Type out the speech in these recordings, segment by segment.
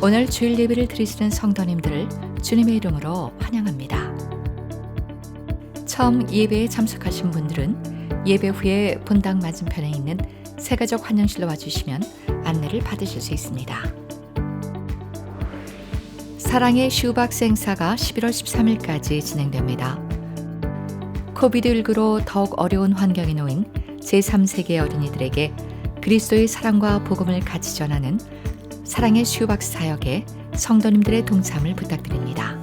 오늘 주일 예배를 드리시는 성도님들을 주님의 이름으로 환영합니다. 처음 예배에 참석하신 분들은 예배 후에 본당 맞은편에 있는 세가족 환영실로 와주시면 안내를 받으실 수 있습니다. 사랑의 슈박스 행사가 11월 13일까지 진행됩니다. 코비드19로 더욱 어려운 환경에 놓인 제3세계 어린이들에게 그리스도의 사랑과 복음을 같이 전하는 사랑의 슈박스 사역에 성도님들의 동참을 부탁드립니다.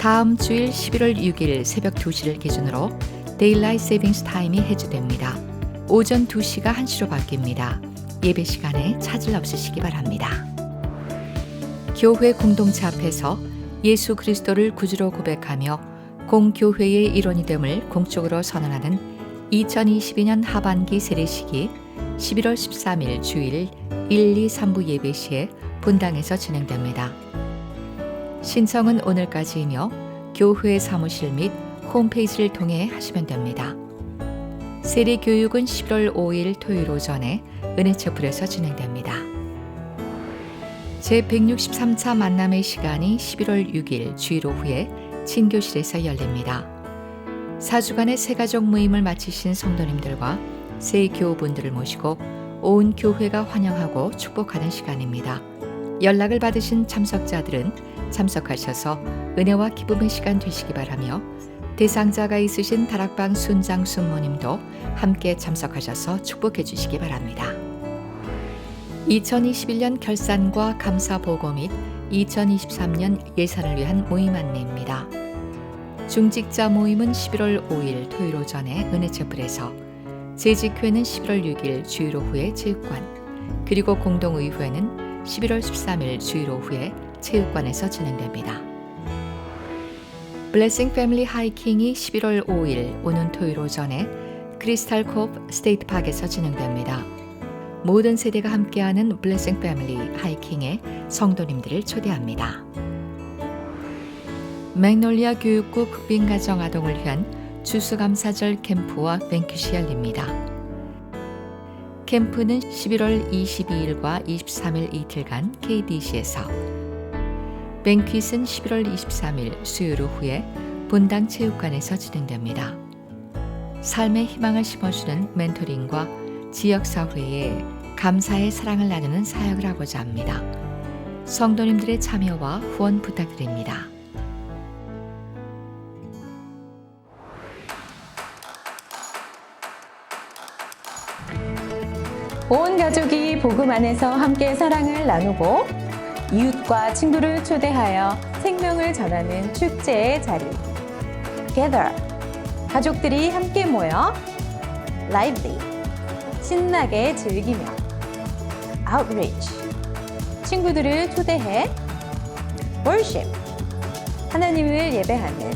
다음 주일 11월 6일 새벽 2시를 기준으로 데일라이트 세빙스 타임이 해주됩니다. 오전 2시가 1시로 바뀝니다. 예배 시간에 차질 없으시기 바랍니다. 교회 공동체 앞에서 예수 그리스도를 구주로 고백하며 공교회의 일원이 됨을 공적으로 선언하는 2022년 하반기 세례식이 11월 13일 주일 1, 2, 3부 예배 시에 본당에서 진행됩니다. 신청은 오늘까지이며 교회 사무실 및 홈페이지를 통해 하시면 됩니다. 세례 교육은 11월 5일 토요일 오전에 은혜처풀에서 진행됩니다. 제163차 만남의 시간이 11월 6일 주일 오후에 진교실에서 열립니다. 4주간의 새가족 모임을 마치신 성도님들과 새 교우분들을 모시고 온 교회가 환영하고 축복하는 시간입니다. 연락을 받으신 참석자들은 참석하셔서 은혜와 기쁨의 시간 되시기 바라며 대상자가 있으신 다락방 순장 순모님도 함께 참석하셔서 축복해 주시기 바랍니다. 2021년 결산과 감사 보고 및 2023년 예산을 위한 모임 안내입니다. 중직자 모임은 11월 5일 토요일 오전에 은혜체플에서 재직회는 11월 6일 주일 오후에 체육관 그리고 공동의회는 11월 13일 주일 오후에 체육관에서 진행됩니다. 블레싱 패밀리 하이킹이 11월 5일 오는 토요일 오전에 크리스탈 콥 스테이트 파크에서 진행됩니다. 모든 세대가 함께하는 블레싱 패밀리 하이킹에 성도님들을 초대합니다. 맥놀리아 교육구 국빈가정 아동을 위한 주수감사절 캠프와 뱅큐시 열립니다. 캠프는 11월 22일과 23일 이틀간 KDC에서 뱅퀴스는 11월 23일 수요일 오후에 본당 체육관에서 진행됩니다. 삶의 희망을 심어주는 멘토링과 지역사회에 감사의 사랑을 나누는 사역을 하고자 합니다. 성도님들의 참여와 후원 부탁드립니다. 온 가족이 복음 안에서 함께 사랑을 나누고 이웃과 친구를 초대하여 생명을 전하는 축제의 자리. Gather. 가족들이 함께 모여 lively. 신나게 즐기며 outreach. 친구들을 초대해 worship. 하나님을 예배하는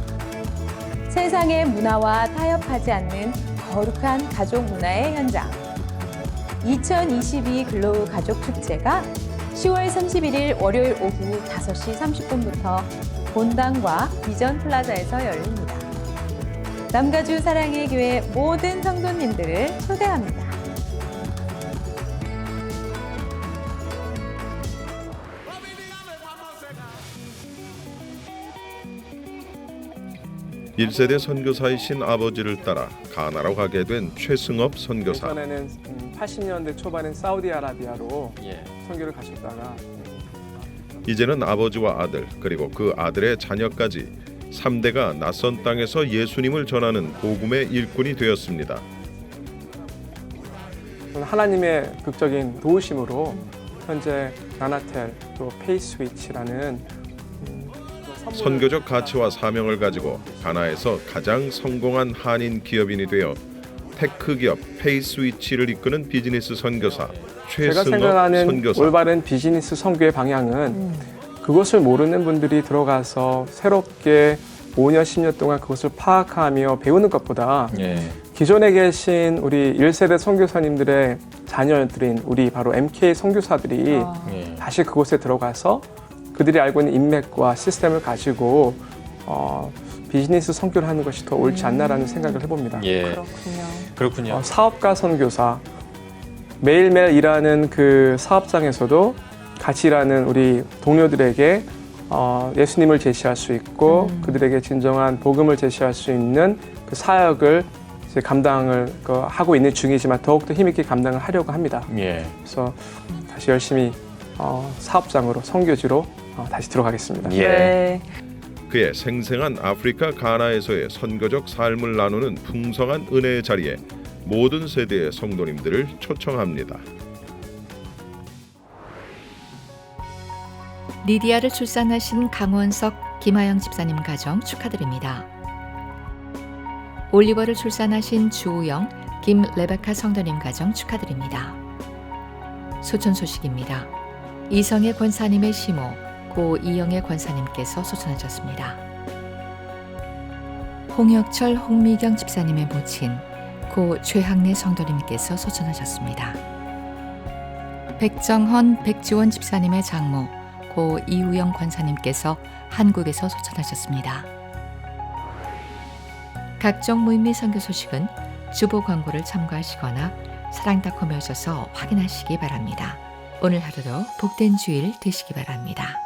세상의 문화와 타협하지 않는 거룩한 가족 문화의 현장. 2022 글로우 가족 축제가 10월 31일 월요일 오후 5시 30분부터 본당과 비전 플라자에서 열립니다. 남가주 사랑의 교회 모든 성도님들을 초대합니다. 일세대 선교사이신 아버지를 따라 가나로 가게 된 최승업 선교사. 예전에는 음, 80년대 초반엔 사우디아라비아로 예. 선교를 가셨다가 이제는 아버지와 아들 그리고 그 아들의 자녀까지 3대가 낯선 땅에서 예수님을 전하는 복음의 일꾼이 되었습니다. 저는 하나님의 극적인 도우심으로 현재 나나텔 또 페이스위치라는 음, 선교적 가치와 사명을 가지고 가나에서 가장 성공한 한인 기업인이 되어 테크 기업 페이스위치를 이끄는 비즈니스 선교사 제가 최승업 생각하는 선교사. 올바른 비즈니스 선교의 방향은 그것을 모르는 분들이 들어가서 새롭게 5년, 10년 동안 그것을 파악하며 배우는 것보다 예. 기존에 계신 우리 1세대 선교사님들의 자녀들인 우리 바로 MK 선교사들이 예. 다시 그곳에 들어가서 그들이 알고 있는 인맥과 시스템을 가지고 어, 비즈니스 선교를 하는 것이 더 옳지 않나라는 생각을 해봅니다. 예. 그렇군요. 그렇군요. 어, 사업가 선교사 매일매일 일하는 그 사업장에서도 같이 일하는 우리 동료들에게 어, 예수님을 제시할 수 있고 그들에게 진정한 복음을 제시할 수 있는 그 사역을 이제 감당을 그 하고 있는 중이지만 더욱더 힘있게 감당을 하려고 합니다. 예. 그래서 다시 열심히 어, 사업장으로 선교지로 어, 다시 들어가겠습니다. 예. 네. 그의 생생한 아프리카 가나에서의 선교적 삶을 나누는 풍성한 은혜의 자리에 모든 세대의 성도님들을 초청합니다. 리디아를 출산하신 강원석 김하영 집사님 가정 축하드립니다. 올리버를 출산하신 주우영 김 레베카 성도님 가정 축하드립니다. 소천 소식입니다. 이성의 권사님의 시모 고 이영의 권사님께서 소천하셨습니다. 홍혁철 홍미경 집사님의 모친 고 최학래 성도님께서 소천하셨습니다. 백정헌 백지원 집사님의 장모 고 이우영 권사님께서 한국에서 소천하셨습니다. 각종 및 선교 소식은 주보 광고를 참고하시거나 사랑닷컴에 오셔서 확인하시기 바랍니다. 오늘 하루도 복된 주일 되시기 바랍니다.